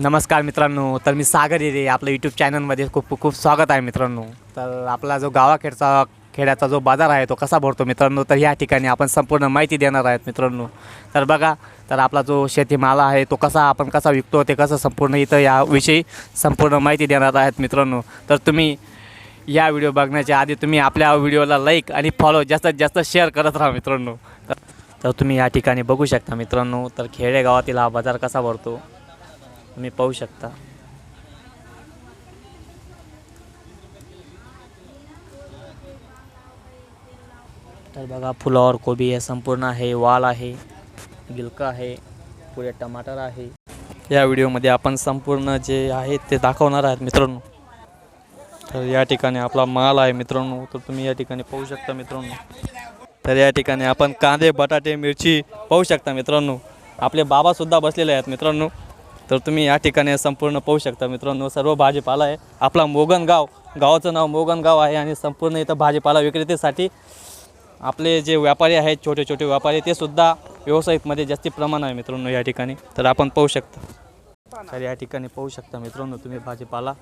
नमस्कार मित्रांनो तर मी सागर हिरे आपलं यूट्यूब चॅनलमध्ये खूप खूप स्वागत आहे मित्रांनो. तर आपला जो गावाखेडचा खेड्याचा जो बाजार आहे तो कसा भरतो मित्रांनो? तर या ठिकाणी आपण संपूर्ण माहिती देणार आहेत मित्रांनो. तर बघा तर आपला जो शेतीमाल आहे तो कसा आपण कसा विकतो ते कसं संपूर्ण इथं याविषयी संपूर्ण माहिती देणार आहेत मित्रांनो. तर तुम्ही या व्हिडिओ बघण्याच्या आधी तुम्ही आपल्या व्हिडिओला लाईक आणि फॉलो जास्तीत जास्त शेअर करत राहा मित्रांनो. तर तर तुम्ही या ठिकाणी बघू शकता मित्रांनो तर खेडेगावातील हा बाजार कसा भरतो? तुम्ही पाहू शकता. तर बघा फुलावर कोबी आहे संपूर्ण आहे वाल आहे गिलका आहे पुढे टमाटर आहे. या व्हिडिओमध्ये आपण संपूर्ण जे आहे ते दाखवणार आहेत मित्रांनो. तर या ठिकाणी आपला माल आहे मित्रांनो तर तुम्ही या ठिकाणी पाहू शकता मित्रांनो. तर या ठिकाणी आपण कांदे बटाटे मिरची पाहू शकता मित्रांनो. आपले बाबासुद्धा बसलेले आहेत मित्रांनो. तर तुम्ही या ठिकाणी संपूर्ण पाहू शकता मित्रांनो सर्व भाजीपाला आहे. आपला मोगनगाव गावाचं नाव मोगनगाव आहे आणि संपूर्ण इथं भाजीपाला विक्रेतेसाठी आपले जे व्यापारी आहेत छोटे छोटे व्यापारी ते सुद्धा व्यावसायिकमध्ये जास्ती प्रमाण आहे मित्रांनो या ठिकाणी. तर आपण पाहू शकता. तर या ठिकाणी पाहू शकता मित्रांनो तुम्ही भाजीपाला.